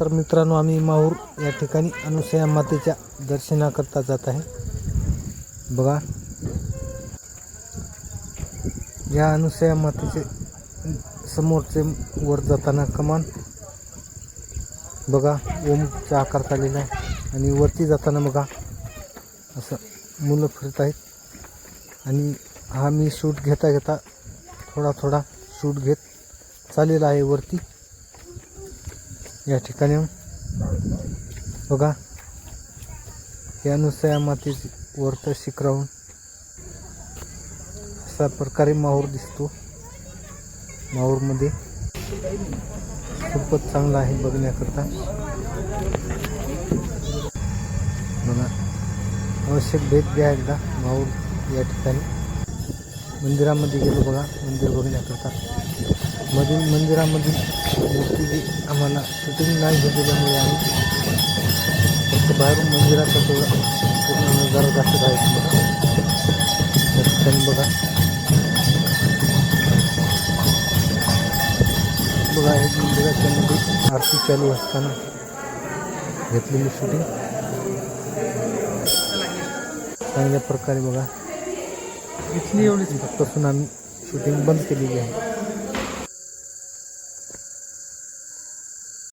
तर मित्रांनो आम्ही माहूर या ठिकाणी अनुसया मातेच्या दर्शनाकरता जात आहे. बघा. या अनुसया मातेचे समोरचे वर जाताना कमान. बघा ओमचा आकार चाललेला आहे. आणि वरती जाताना बघा असं मुलं फिरत आहेत. आणि हा मी शूट घेता घेता थोडा थोडा शूट घेत चाललेला आहे वरती. या ठिकाणी बघा. यानुसार या मातीत वरतं शिखरावून अशा प्रकारे माहूर दिसतो. माहूरमध्ये खूपच चांगला आहे बघण्याकरता. बघा. आवश्यक भेट द्या एकदा माहूर या ठिकाणी. मंदिरामध्ये गेलो बघा मंदिर बघण्याकरता. मंदिरामधील मूर्ती जी आम्हाला शूटिंग नाही घेतल्यामुळे आम्ही फक्त बाहेरून मंदिराचा तेवढा पूर्ण नज़ारा दाखवत आहे तुम्हाला. या बघा. बघा हे मंदिराच्या मध्ये आरती चालू असताना घेतलेली शूटिंग चांगल्या प्रकारे बघा. इथली एवढीच पासून आम्ही शूटिंग बंद केलेली आहे.